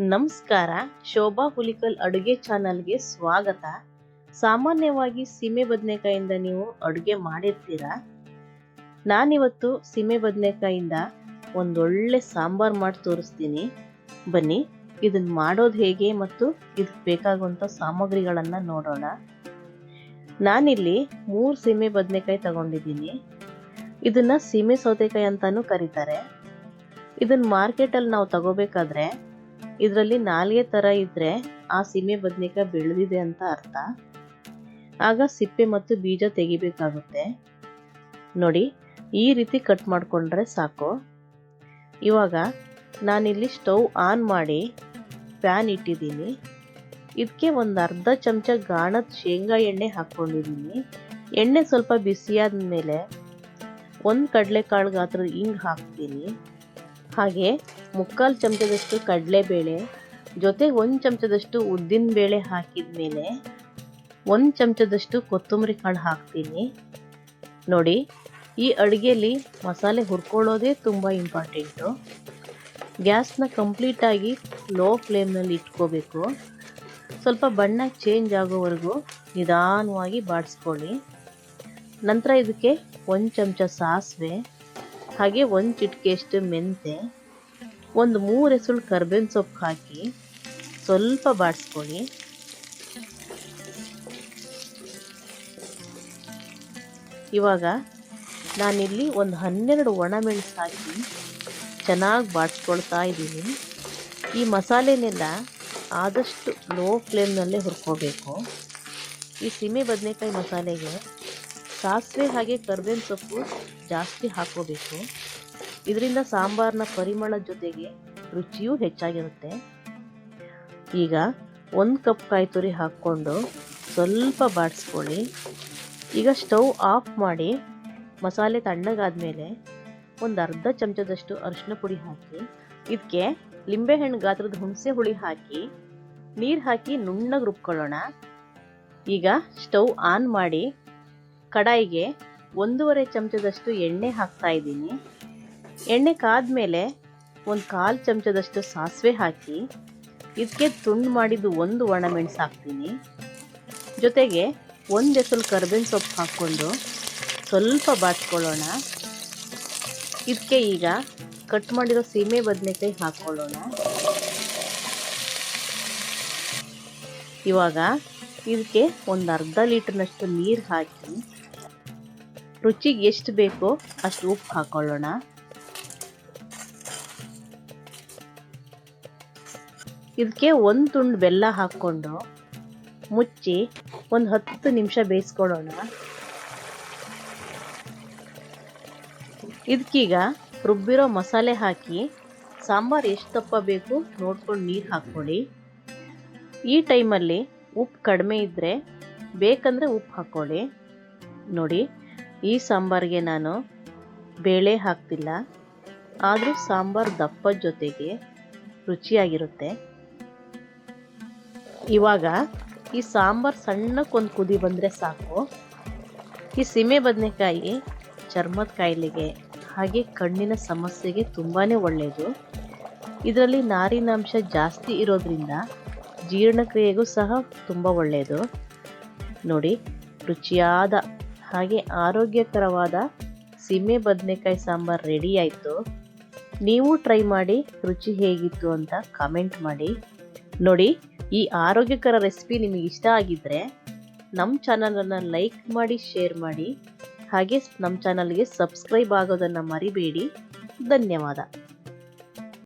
ನಮಸ್ಕಾರ, ಶೋಭಾ ಹುಲಿಕಲ್ ಅಡುಗೆ ಚಾನಲ್ಗೆ ಸ್ವಾಗತ. ಸಾಮಾನ್ಯವಾಗಿ ಸೀಮೆ ಬದನೆಕಾಯಿಂದ ನೀವು ಅಡುಗೆ ಮಾಡಿರ್ತೀರಾ? ನಾನಿವತ್ತು ಸೀಮೆ ಬದನೆಕಾಯಿಂದ ಒಂದೊಳ್ಳೆ ಸಾಂಬಾರು ಮಾಡಿ ತೋರಿಸ್ತೀನಿ. ಬನ್ನಿ ಇದನ್ನ ಮಾಡೋದು ಹೇಗೆ ಮತ್ತು ಇದಕ್ಕೆ ಬೇಕಾಗುವಂಥ ಸಾಮಗ್ರಿಗಳನ್ನು ನೋಡೋಣ. ನಾನಿಲ್ಲಿ ಮೂರು ಸೀಮೆ ಬದನೆಕಾಯಿ ತಗೊಂಡಿದ್ದೀನಿ. ಇದನ್ನು ಸೀಮೆ ಸೌತೆಕಾಯಿ ಅಂತಲೂ ಕರೀತಾರೆ. ಇದನ್ನ ಮಾರ್ಕೆಟಲ್ಲಿ ನಾವು ತಗೋಬೇಕಾದ್ರೆ ಇದರಲ್ಲಿ ನಾಲ್ಗೆ ಥರ ಇದ್ರೆ ಆ ಸೀಮೆ ಬದನೆಕಾಯಿ ಬೆಳೆದಿದೆ ಅಂತ ಅರ್ಥ. ಆಗ ಸಿಪ್ಪೆ ಮತ್ತು ಬೀಜ ತೆಗಿಬೇಕಾಗುತ್ತೆ. ನೋಡಿ, ಈ ರೀತಿ ಕಟ್ ಮಾಡಿಕೊಂಡ್ರೆ ಸಾಕು. ಇವಾಗ ನಾನಿಲ್ಲಿ ಸ್ಟವ್ ಆನ್ ಮಾಡಿ ಪ್ಯಾನ್ ಇಟ್ಟಿದ್ದೀನಿ. ಇದಕ್ಕೆ ಒಂದು ಅರ್ಧ ಚಮಚ ಗಾಣದ ಶೇಂಗಾ ಎಣ್ಣೆ ಹಾಕ್ಕೊಂಡಿದ್ದೀನಿ. ಎಣ್ಣೆ ಸ್ವಲ್ಪ ಬಿಸಿಯಾದ ಮೇಲೆ ಒಂದು ಕಡಲೆಕಾಳು ಗಾತ್ರ ಹಿಂಗೆ ಹಾಕ್ತೀನಿ. ಹಾಗೆ ಮುಕ್ಕಾಲು ಚಮಚದಷ್ಟು ಕಡಲೆಬೇಳೆ, ಜೊತೆಗೆ ಒಂದು ಚಮಚದಷ್ಟು ಉದ್ದಿನ ಬೇಳೆ ಹಾಕಿದ ಮೇಲೆ ಒಂದು ಚಮಚದಷ್ಟು ಕೊತ್ತಂಬರಿ ಕಾಳು ಹಾಕ್ತೀನಿ. ನೋಡಿ, ಈ ಅಡುಗೆಯಲ್ಲಿ ಮಸಾಲೆ ಹುರ್ಕೊಳ್ಳೋದೇ ತುಂಬ ಇಂಪಾರ್ಟೆಂಟು ಗ್ಯಾಸ್ನ ಕಂಪ್ಲೀಟಾಗಿ ಲೋ ಫ್ಲೇಮ್ನಲ್ಲಿ ಇಟ್ಕೋಬೇಕು. ಸ್ವಲ್ಪ ಬಣ್ಣ ಚೇಂಜ್ ಆಗೋವರೆಗೂ ನಿಧಾನವಾಗಿ ಬಾಡಿಸ್ಕೊಳ್ಳಿ. ನಂತರ ಇದಕ್ಕೆ ಒಂದು ಚಮಚ ಸಾಸಿವೆ ಹಾಗೆ ಒಂದು ಚಿಟಿಕೆಯಷ್ಟು ಮೆಂತೆ, ಒಂದು ಮೂರು ಎಸಳು ಕರ್ಬೇವಿನ ಸೊಪ್ಪು ಹಾಕಿ ಸ್ವಲ್ಪ ಬಾಡಿಸ್ಕೊಳ್ಳಿ. ಇವಾಗ ನಾನಿಲ್ಲಿ ಒಂದು ಹನ್ನೆರಡು ಒಣಮೆಣಸು ಹಾಕಿ ಚೆನ್ನಾಗಿ ಬಾಡಿಸ್ಕೊಳ್ತಾ ಇದ್ದೀನಿ. ಈ ಮಸಾಲೆನೆಲ್ಲ ಆದಷ್ಟು ಲೋ ಫ್ಲೇಮ್ನಲ್ಲೇ ಹುರ್ಕೋಬೇಕು. ಈ ಸೀಮೆ ಬದನೆಕಾಯಿ ಮಸಾಲೆಗೆ ಸಾಸಿವೆ ಹಾಗೆ ಕರ್ಬೇವಿನ ಸೊಪ್ಪು ಜಾಸ್ತಿ ಹಾಕೋಬೇಕು ಇದರಿಂದ ಸಾಂಬಾರ್ನ ಪರಿಮಳ ಜೊತೆಗೆ ರುಚಿಯೂ ಹೆಚ್ಚಾಗಿರುತ್ತೆ. ಈಗ ಒಂದು ಕಪ್ ಕಾಯಿ ತುರಿ ಹಾಕ್ಕೊಂಡು ಸ್ವಲ್ಪ ಬಾಡಿಸ್ಕೊಳ್ಳಿ. ಈಗ ಸ್ಟವ್ ಆಫ್ ಮಾಡಿ ಮಸಾಲೆ ತಣ್ಣಗಾದ್ಮೇಲೆ ಒಂದು ಅರ್ಧ ಚಮಚದಷ್ಟು ಅರಿಶಿನ ಪುಡಿ ಹಾಕಿ ಇದಕ್ಕೆ ಲಿಂಬೆಹಣ್ಣು ಗಾತ್ರದ ಹುಣಸೆ ಹುಳಿ ಹಾಕಿ, ನೀರು ಹಾಕಿ ನುಣ್ಣಗೆ ರುಬ್ಕೊಳ್ಳೋಣ. ಈಗ ಸ್ಟವ್ ಆನ್ ಮಾಡಿ ಕಡಾಯಿಗೆ ಒಂದೂವರೆ ಚಮಚದಷ್ಟು ಎಣ್ಣೆ ಹಾಕ್ತಾ ಇದ್ದೀನಿ. ಎಣ್ಣೆ ಕಾದ್ಮೇಲೆ ಒಂದು ಕಾಲು ಚಮಚದಷ್ಟು ಸಾಸಿವೆ ಹಾಕಿ ಇದಕ್ಕೆ ತುಂಡು ಮಾಡಿದ್ದು ಒಂದು ಒಣಮೆಣಸು ಹಾಕ್ತೀನಿ ಜೊತೆಗೆ ಒಂದು ಎಸಲು ಕರ್ಬೇವಿನ ಸೊಪ್ಪು ಹಾಕ್ಕೊಂಡು ಸ್ವಲ್ಪ ಬಾಚ್ಕೊಳ್ಳೋಣ ಇದಕ್ಕೆ ಈಗ ಕಟ್ ಮಾಡಿರೋ ಸೀಮೆ ಬದನೆಕಾಯಿ ಹಾಕ್ಕೊಳ್ಳೋಣ. ಇವಾಗ ಇದಕ್ಕೆ ಒಂದು ಅರ್ಧ ಲೀಟರ್ನಷ್ಟು ನೀರು ಹಾಕಿ ರುಚಿಗೆ ಎಷ್ಟು ಬೇಕೋ ಅಷ್ಟು ಉಪ್ಪು ಹಾಕೊಳ್ಳೋಣ. ಇದಕ್ಕೆ ಒಂದು ತುಂಡು ಬೆಲ್ಲ ಹಾಕ್ಕೊಂಡು ಮುಚ್ಚಿ ಒಂದು ಹತ್ತು ನಿಮಿಷ ಬೇಯಿಸ್ಕೊಳ್ಳೋಣ. ಇದಕ್ಕೀಗ ರುಬ್ಬಿರೋ ಮಸಾಲೆ ಹಾಕಿ ಸಾಂಬಾರು ಎಷ್ಟು ತಪ್ಪ ಬೇಕು ನೋಡ್ಕೊಂಡು ನೀರು ಹಾಕ್ಕೊಳ್ಳಿ. ಈ ಟೈಮಲ್ಲಿ ಉಪ್ಪು ಕಡಿಮೆ ಇದ್ದರೆ ಬೇಕಂದರೆ ಉಪ್ಪು ಹಾಕ್ಕೊಳ್ಳಿ ನೋಡಿ. ಈ ಸಾಂಬಾರಿಗೆ ನಾನು ಬೇಳೆ ಹಾಕ್ತಿಲ್ಲ. ಆದರೂ ಸಾಂಬಾರು ದಪ್ಪ ಜೊತೆಗೆ ರುಚಿಯಾಗಿರುತ್ತೆ. ಇವಾಗ ಈ ಸಾಂಬಾರು ಸಣ್ಣಕ್ಕೊಂದು ಕುದಿ ಬಂದರೆ ಸಾಕು. ಈ ಸೀಮೆ ಬದನೆಕಾಯಿ ಚರ್ಮದ ಕಾಯಿಲೆಗೆ ಹಾಗೆ ಕಣ್ಣಿನ ಸಮಸ್ಯೆಗೆ ತುಂಬಾ ಒಳ್ಳೆಯದು ಇದರಲ್ಲಿ ನಾರಿನಾಂಶ ಜಾಸ್ತಿ ಇರೋದ್ರಿಂದ ಜೀರ್ಣಕ್ರಿಯೆಗೂ ಸಹ ತುಂಬ ಒಳ್ಳೆಯದು ನೋಡಿ, ರುಚಿಯಾದ ಹಾಗೆ ಆರೋಗ್ಯಕರವಾದ ಸೀಮೆ ಬದನೆಕಾಯಿ ಸಾಂಬಾರು ರೆಡಿ ಆಯಿತು. ನೀವು ಟ್ರೈ ಮಾಡಿ, ರುಚಿ ಹೇಗಿತ್ತು ಅಂತ ಕಮೆಂಟ್ ಮಾಡಿ. ನೋಡಿ, ಈ ಆರೋಗ್ಯಕರ ರೆಸಿಪಿ ನಿಮಗೆ ಇಷ್ಟ ಆಗಿದ್ದರೆ ನಮ್ಮ ಚಾನಲನ್ನು ಲೈಕ್ ಮಾಡಿ ಶೇರ್ ಮಾಡಿ. ಹಾಗೆ ನಮ್ಮ ಚಾನಲ್ಗೆ ಸಬ್ಸ್ಕ್ರೈಬ್ ಆಗೋದನ್ನು ಮರಿಬೇಡಿ. ಧನ್ಯವಾದ.